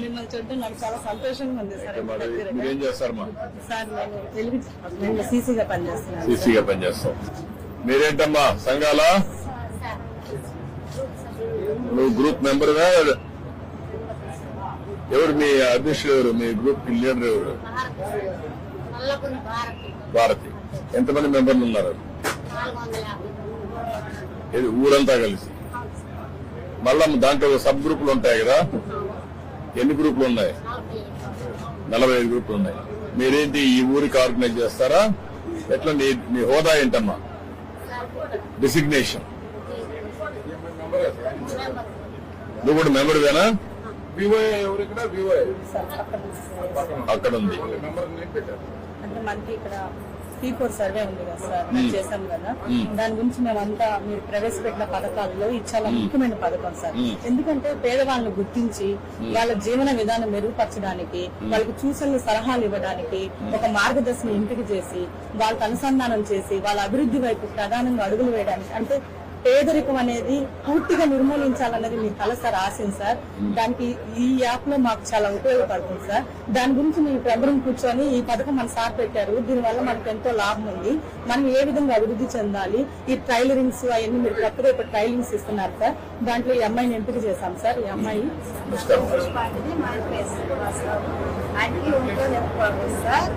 మిమ్మల్ని చూడటం నాకు చాలా సంతోషంగా ఉంది సార్. సార్ నేను సీసీగా పనిచేస్తున్నాను సీసీగా పనిచేస్తాం. మీరేంటమ్మా సంఘాల? నువ్వు గ్రూప్ మెంబర్గా ఎవరు మీ అధ్యక్షుడు ఎవరు? మీ గ్రూప్ లీడర్ ఎవరు? భారత్. భారతి ఎంతమంది మెంబర్లు ఉన్నారు? ఇది ఊరంతా కలిసి? మళ్ళా దాంట్లో సబ్ గ్రూపులు ఉంటాయి కదా? ఎన్ని గ్రూపులు ఉన్నాయి? నలభై ఐదు గ్రూపులు ఉన్నాయి. మీరేంటి ఈ ఊరికి ఆర్గనైజ్ చేస్తారా? ఎట్లా నీ నీ హోదా ఏంటమ్మా? డిసిగ్నేషన్. నువ్వు కూడా మెంబర్ వేనా వివోఏ ఎవరు ఇక్కడ వివోఏ సార్ అక్కడ అక్కడ ఉంది. పీ ఫోర్ సర్వే ఉంది కదా సార్ అది చేశాం కదా. మ్మ్. దాని గురించి మేమంతా మీరు ప్రవేశపెట్టిన పథకాల్లో ఇది చాలా ముఖ్యమైన పథకం సార్. ఎందుకంటే పేదవాళ్ళని గుర్తించి వాళ్ళ జీవన విధానం మెరుగుపరచడానికి వాళ్ళకి సూచనలు సలహాలు ఇవ్వడానికి ఒక మార్గదర్శనం ఎంపిక చేసి వాళ్ళకి అనుసంధానం చేసి వాళ్ళ అభివృద్ధి వైపు ప్రధానంగా అడుగులు వేయడానికి అంటే పేదరికం అనేది పూర్తిగా నిర్మూలించాలన్నది మీ కల సార్ ఆశయం సార్. దానికి ఈ యాప్లో మాకు చాలా ఉపయోగపడుతుంది సార్. దాని గురించి మేము ప్రభుత్వం కూర్చొని ఈ పథకం మన సార్ పెట్టారు. దీనివల్ల మనకు ఎంతో లాభం ఉంది. మనం ఏ విధంగా అభివృద్ధి చెందాలి? ఈ ట్రైలరింగ్స్ అవన్నీ మీరు కొత్తగా ఇప్పుడు ట్రైలింగ్స్ ఇస్తున్నారు సార్. దాంట్లో ఈ అమ్మాయిని ఎంపిక చేశాం సార్. ఈ అమ్మాయి మా ఆయనకి ఒంట్లో నొప్పి సార్.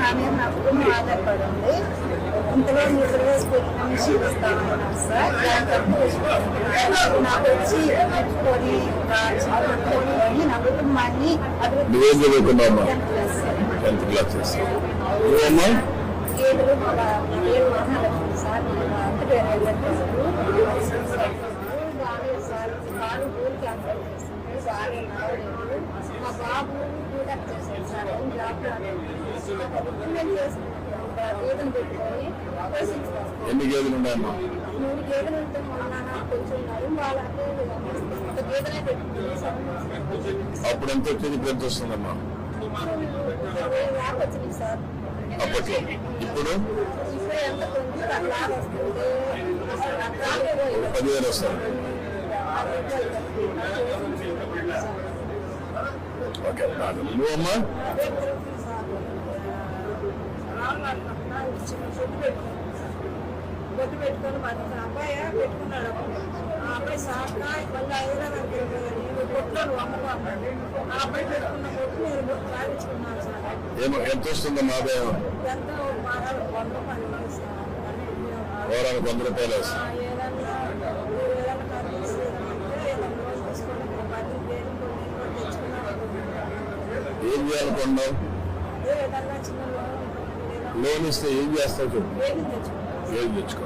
నా మీద నా కుటుంబం ఆధారపడి ఉంది. ఇంతలో మిషన్ ఇస్తామన్నారు సార్ దాని తప్పు నాకు వచ్చి పెట్టుకొని పెట్టుకొని నా కుటుంబాన్ని అభివృద్ధి నువ్వేం చదువుకున్నావమ్మా చేయాలి సార్. టెన్త్ క్లాస్ చేసి నువ్వమ్మా ఏడు ఒక ఏడు వాహనాలు సార్ అంటే బాగాలేదు సార్ కాలు పూలు క్యాన్సర్ చేస్తుంది బాగా నడవలేదు మా బాబు కూడా చేశాడు సార్ జాబ్ పెట్టుకొని పోషించారు ఎన్ని గేదెలు ఉన్నాయమ్మా? మూడు గేదెలు ఉంటే ఒక గేదెనే పెట్టుకుంది. సార్ అప్పుడు ఎంత వచ్చింది? ఇప్పుడు ఎంత వస్తుందమ్మా? అప్పట్లో. ఇప్పుడు? ఇప్పుడు ఎంత కొంచెం అట్లా వస్తుంది అసలు అట్లాగే పోయి ఒక బొట్టు పెట్టుకొని మా అబ్బాయి పెట్టుకున్నాడు ఆ అబ్బాయి సాక మళ్ళీ హైదరాబాద్ వెళ్ళి బొట్లు అమ్ముకున్నాడు ఆ అబ్బాయి పెట్టుకున్న బొట్టు నేను సాధించుకున్నాను సార్ ఏమో ఎంత వస్తుందమ్మా ఆదాయం ఎంత వారాలు వంద రూపాయలు సార్ వారానికి వంద రూపాయలు అంటే లోన్ తీసుకొని ఏం చేయాలనుకున్నావు లోన్ ఇస్తే ఏం చేస్తావు తెచ్చుకున్నాను ఏం తెచ్చుకో.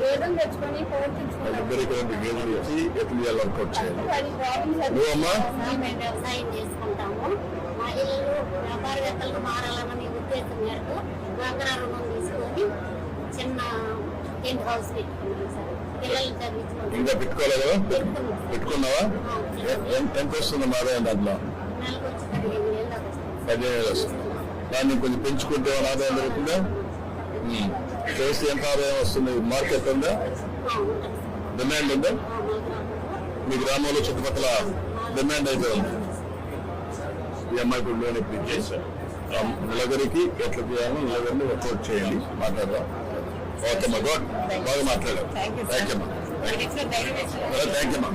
గేదెలు తెచ్చుకొని పోర్చుకున్నాను ఇద్దరికి రెండు గేదెలు ఇచ్చి ఎట్లా చేయాలి వర్కౌట్ చేయాలి. నువ్వమ్మా? మేము వ్యవసాయం చేసుకుంటాము. మహిళలు వ్యాపారవేత్తలకు మారాలన్న ఉద్దేశం మేరకు డ్వాక్రా రుణం తీసుకొని చిన్న టెంట్ హౌస్ పెట్టుకున్నాం సార్. పిల్లలు చదివించుకుంటాం ఇంకా పెట్టుకోలేదు పెట్టుకున్నావా? ఎంత వస్తుంది ఆదాయం దాంట్లో? నెలకు వచ్చి పదిహేను వేలు. పదిహేను వేలు వస్తుంది. దాన్ని కొంచెం పెంచుకుంటే ఆదాయం దొరుకుతుందా. చేస్తే ఎంత ఆదాయం వస్తుంది? మార్కెట్ ఉందా. డిమాండ్ ఉందా? మా గ్రామంలో చుట్టుపక్కల డిమాండ్ అయితే ఉంది. ఈ అమ్మాయి ఇప్పుడు లోన్ ఇప్పుడు చేశారు నలుగురికి ఎట్లా చేయాలో నలుగురిని వర్కౌట్ చేయండి. మాట్లాడదాం. ఓకే మా గాడ్. బాగా మాట్లాడారు. థ్యాంక్ యూ అమ్మా. థ్యాంక్ యూ అమ్మా.